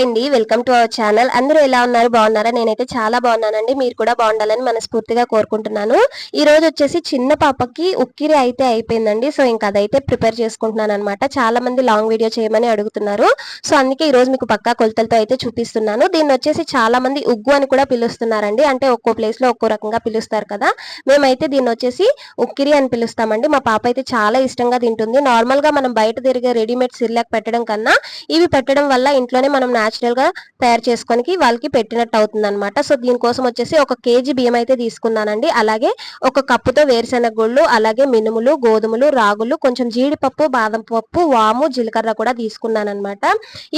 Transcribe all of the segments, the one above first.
Hi అండి welcome to our channel. అందరూ ఎలా ఉన్నారు? బాగున్నారా? నేనైతే చాలా బాగున్నానండి. మీరు కూడా బాగుండాలని మనస్ఫూర్తిగా కోరుకుంటున్నాను. ఈ రోజు వచ్చేసి చిన్న పాపకి ఉక్కిరి అయితే అయిపోయిందండి. సో ఇంకా అదైతే ప్రిపేర్ చేసుకుంటున్నాను అనమాట చాలా మంది లాంగ్ వీడియో చేయమని అడుగుతున్నారు. సో అందుకే ఈ రోజు మీకు పక్కా కొలతలతో అయితే చూపిస్తున్నాను. దీన్ని వచ్చేసి చాలా మంది ఉగ్గు అని కూడా పిలుస్తున్నారండి. అంటే ఒక్కో ప్లేస్లో ఒక్కో రకంగా పిలుస్తారు కదా. మేమైతే దీన్ని వచ్చేసి ఉక్కిరి అని పిలుస్తామండి. మా పాప అయితే చాలా ఇష్టంగా తింటుంది. నార్మల్గా మనం బయట తిరిగే రెడీమేడ్ సిర్లాక్ పెట్టడం కన్నా ఇవి పెట్టడం వల్ల ఇంట్లోనే మనం న్యాచురల్గా తయారు చేసుకోనికి వాళ్ళకి పెట్టినట్టు అవుతుంది అనమాట సో దీనికోసం వచ్చేసి ఒక కేజీ బియ్యం అయితే తీసుకున్నానండి. అలాగే ఒక కప్పుతో వేరుశెనగ గుళ్ళు అలాగే మినుములు గోధుమలు రాగులు కొంచెం జీడిపప్పు బాదం పప్పు వాము జీలకర్ర కూడా తీసుకున్నాను అనమాట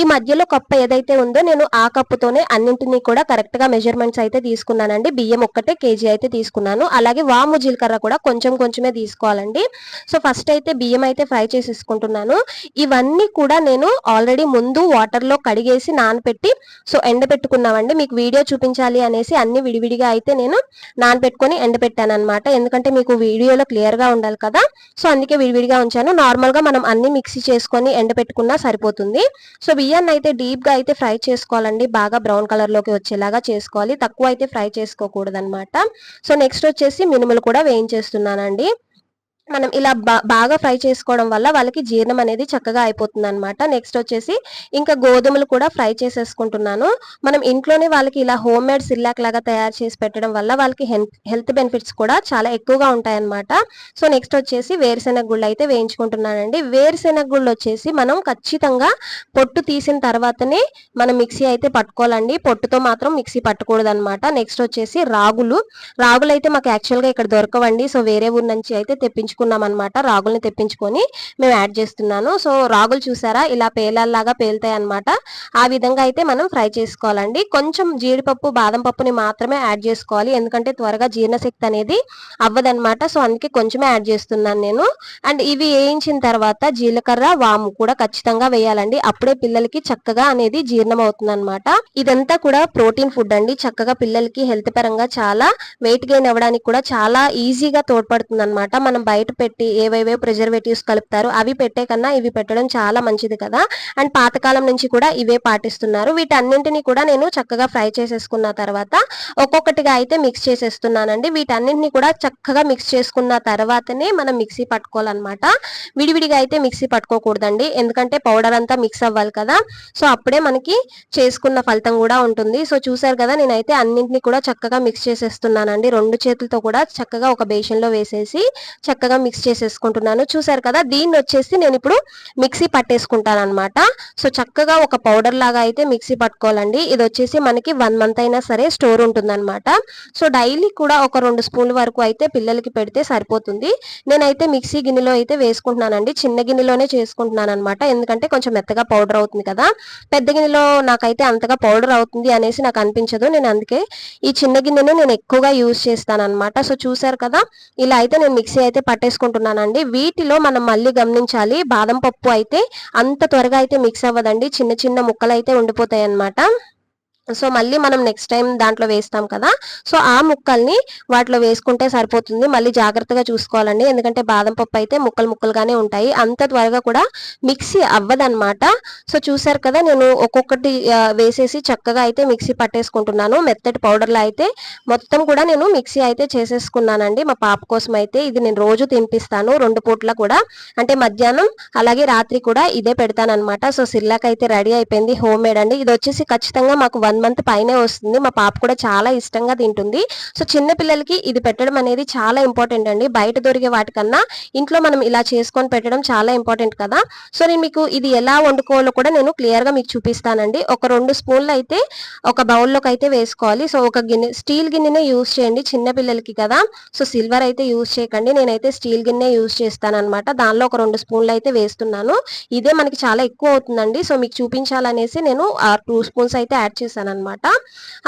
ఈ మధ్యలో కప్పు ఏదైతే ఉందో నేను ఆ కప్పుతోనే అన్నింటినీ కూడా కరెక్ట్గా మెజర్మెంట్స్ అయితే తీసుకున్నానండి. బియ్యం ఒక్కటే కేజీ అయితే తీసుకున్నాను. అలాగే వాము జీలకర్ర కూడా కొంచెం కొంచెమే తీసుకోవాలండి. సో ఫస్ట్ అయితే బియ్యం అయితే ఫ్రై చేసేసుకుంటున్నాను. ఇవన్నీ కూడా నేను ఆల్రెడీ ముందు వాటర్లో కడిగేసి నానపెట్టి సో ఎండబెట్టుకున్నామండి. మీకు వీడియో చూపించాలి అనేసి అన్ని విడివిడిగా అయితే నేను నానబెట్టుకొని ఎండబెట్టాను అనమాట ఎందుకంటే మీకు వీడియోలో క్లియర్గా ఉండాలి కదా. సో అందుకే విడివిడిగా ఉంచాను. నార్మల్గా మనం అన్ని మిక్సీ చేసుకొని ఎండబెట్టుకున్నా సరిపోతుంది. సో బియ్యాన్ని అయితే డీప్గా అయితే ఫ్రై చేసుకోవాలండి. బాగా బ్రౌన్ కలర్లోకి వచ్చేలాగా చేసుకోవాలి. తక్కువ అయితే ఫ్రై చేసుకోకూడదు సో నెక్స్ట్ వచ్చేసి మినుములు కూడా వేయించేస్తున్నానండి. మనం ఇలా బాగా ఫ్రై చేసుకోవడం వల్ల వాళ్ళకి జీర్ణం అనేది చక్కగా అయిపోతుంది అనమాట నెక్స్ట్ వచ్చేసి ఇంకా గోధుమలు కూడా ఫ్రై చేసేసుకుంటున్నాను. మనం ఇంట్లోనే వాళ్ళకి ఇలా హోమ్ మేడ్ సిల్లాక్ లాగా తయారు చేసి పెట్టడం వల్ల వాళ్ళకి హెల్త్ బెనిఫిట్స్ కూడా చాలా ఎక్కువగా ఉంటాయన్నమాట. సో నెక్స్ట్ వచ్చేసి వేరుశెనగ గుళ్ళు అయితే వేయించుకుంటున్నానండి. వేరుశెనగ గుళ్ళు వచ్చేసి మనం ఖచ్చితంగా పొట్టు తీసిన తర్వాతనే మనం మిక్సీ అయితే పట్టుకోవాలండి. పొట్టుతో మాత్రం మిక్సీ పట్టకూడదు అనమాట నెక్స్ట్ వచ్చేసి రాగులు. రాగులు అయితే మాకు యాక్చువల్గా ఇక్కడ దొరకవండి. సో వేరే ఊరు నుంచి అయితే తెప్పించుకుంటాం తెప్పించుకున్నాం అనమాట రాగుల్ని తెప్పించుకొని మేము యాడ్ చేస్తున్నాను. సో రాగులు చూసారా? ఇలా పేలల్లాగా పేలుతాయి అనమాట ఆ విధంగా అయితే మనం ఫ్రై చేసుకోవాలండి. కొంచెం జీడిపప్పు బాదం పప్పుని మాత్రమే యాడ్ చేసుకోవాలి. ఎందుకంటే త్వరగా జీర్ణశక్తి అనేది అవ్వదనమాట సో అందుకే కొంచెమే యాడ్ చేస్తున్నాను నేను. అండ్ ఇవి వేయించిన తర్వాత జీలకర్ర వాము కూడా ఖచ్చితంగా వేయాలండి. అప్పుడే పిల్లలకి చక్కగా అనేది జీర్ణం అవుతుంది అనమాట ఇదంతా కూడా ప్రోటీన్ ఫుడ్ అండి. చక్కగా పిల్లలకి హెల్త్ పరంగా చాలా వెయిట్ గెయిన్ అవ్వడానికి కూడా చాలా ఈజీగా తోడ్పడుతుంది అనమాట మనం బయట పెట్టి ఏవేవో ప్రిజర్వేటివ్స్ కలుపుతారు అవి పెట్టే కన్నా ఇవి పెట్టడం చాలా మంచిది కదా. అండ్ పాతకాలం నుంచి కూడా ఇవే పాటిస్తున్నారు. వీటన్నింటినీ కూడా నేను చక్కగా ఫ్రై చేసేసుకున్న తర్వాత ఒక్కొక్కటిగా అయితే మిక్స్ చేసేస్తున్నానండి. వీటన్నింటినీ కూడా చక్కగా మిక్స్ చేసుకున్న తర్వాతనే మనం మిక్సీ పట్టుకోవాలన్నమాట. విడివిడిగా అయితే మిక్సీ పట్టుకోకూడదండి. ఎందుకంటే పౌడర్ అంతా మిక్స్ అవ్వాలి కదా. సో అప్పుడే మనకి చేసుకున్న ఫలితం కూడా ఉంటుంది. సో చూసారు కదా నేనైతే అన్నింటినీ కూడా చక్కగా మిక్స్ చేసేస్తున్నానండి. రెండు చేతులతో కూడా చక్కగా ఒక బేషన్లో వేసేసి చక్కగా మిక్స్ చేసేసుకుంటున్నాను. చూసారు కదా దీన్ని వచ్చేసి నేను ఇప్పుడు మిక్సీ పట్టేసుకుంటాను అనమాట సో చక్కగా ఒక పౌడర్ లాగా అయితే మిక్సీ పట్టుకోవాలండి. ఇది వచ్చేసి మనకి వన్ మంత్ అయినా సరే స్టోర్ ఉంటుందన్నమాట. సో డైలీ కూడా ఒక రెండు స్పూన్ల వరకు అయితే పిల్లలకి పెడితే సరిపోతుంది. నేనైతే మిక్సీ గిన్నెలో అయితే వేసుకుంటున్నానండి. చిన్న గిన్నెలోనే చేసుకుంటున్నాను అనమాట ఎందుకంటే కొంచెం మెత్తగా పౌడర్ అవుతుంది కదా. పెద్ద గిన్నెలో నాకైతే అంతగా పౌడర్ అవుతుంది అనేసి నాకు అనిపించదు. నేను అందుకే ఈ చిన్న గిన్నెను నేను ఎక్కువగా యూజ్ చేస్తాను అనమాట సో చూసారు కదా ఇలా అయితే నేను మిక్సీ అయితే పట్టేసుకుంటాను పట్టేసుకుంటున్నానండి వీటిలో మనం మళ్ళీ గమనించాలి. బాదం పప్పు అయితే అంత త్వరగా అయితే మిక్స్ అవ్వదండి. చిన్న చిన్న ముక్కలు అయితే ఉండిపోతాయి అన్నమాట సో మళ్ళీ మనం నెక్స్ట్ టైం దాంట్లో వేస్తాం కదా. సో ఆ ముక్కల్ని వాటిలో వేసుకుంటే సరిపోతుంది. మళ్ళీ జాగ్రత్తగా చూసుకోవాలండి. ఎందుకంటే బాదం పప్పు అయితే ముక్కలు ముక్కలుగానే ఉంటాయి. అంత త్వరగా కూడా మిక్సీ అవ్వదనమాట సో చూసారు కదా నేను ఒక్కొక్కటి వేసేసి చక్కగా అయితే మిక్సీ పట్టేసుకుంటున్నాను. మెత్తటి పౌడర్లో అయితే మొత్తం కూడా నేను మిక్సీ అయితే చేసేసుకున్నానండి. మా పాప కోసం అయితే ఇది నేను రోజు తినిపిస్తాను. రెండు పూట్ల కూడా. అంటే మధ్యాహ్నం అలాగే రాత్రి కూడా ఇదే పెడతానమాట సో సిల్లాక్ అయితే రెడీ అయిపోయింది. హోమ్ మేడ్ అండి. ఇది వచ్చేసి ఖచ్చితంగా మాకు వన్ మంత్ పైనే వస్తుంది. మా పాప కూడా చాలా ఇష్టంగా తింటుంది. సో చిన్న పిల్లలకి ఇది పెట్టడం అనేది చాలా ఇంపార్టెంట్ అండి. బయట దొరికే వాటికన్నా ఇంట్లో మనం ఇలా చేసుకొని పెట్టడం చాలా ఇంపార్టెంట్ కదా. సో నేను మీకు ఇది ఎలా వండుకోవాలో కూడా నేను క్లియర్గా మీకు చూపిస్తానండి. ఒక రెండు స్పూన్లు అయితే ఒక బౌల్లోకి అయితే వేసుకోవాలి. సో ఒక గిన్నె స్టీల్ గిన్నెనే యూజ్ చేయండి చిన్న పిల్లలకి కదా. సో సిల్వర్ అయితే యూజ్ చేయకండి. నేనైతే స్టీల్ గిన్నె యూజ్ చేస్తాను అనమాట దానిలో ఒక రెండు స్పూన్లు అయితే వేస్తున్నాను. ఇదే మనకి చాలా ఎక్కువ అవుతుందండి. సో మీకు చూపించాలనేసి నేను ఆ టూ స్పూన్స్ అయితే యాడ్ చేశాను. అనమాట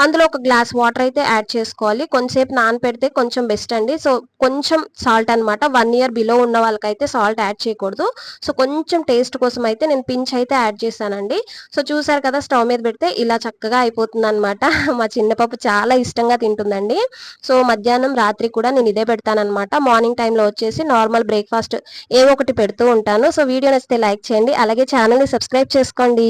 అందులో ఒక గ్లాస్ వాటర్ అయితే యాడ్ చేసుకోవాలి. కొంతసేపు నానపెడితే కొంచెం బెస్ట్ అండి. సో కొంచెం సాల్ట్ అనమాట వన్ ఇయర్ బిలో ఉన్న వాళ్ళకైతే సాల్ట్ యాడ్ చేయకూడదు. సో కొంచెం టేస్ట్ కోసం అయితే నేను పించ్ అయితే యాడ్ చేశానండి సో చూసారు కదా స్టవ్ మీద పెడితే ఇలా చక్కగా అయిపోతుంది అనమాట మా చిన్న చాలా ఇష్టంగా తింటుందండి. సో మధ్యాహ్నం రాత్రి కూడా నేను ఇదే పెడతానమాట మార్నింగ్ టైంలో వచ్చేసి నార్మల్ బ్రేక్ఫాస్ట్ ఏ ఒకటి పెడుతూ ఉంటాను. సో వీడియో నచ్చితే లైక్ చేయండి. అలాగే ఛానల్ని సబ్స్క్రైబ్ చేసుకోండి.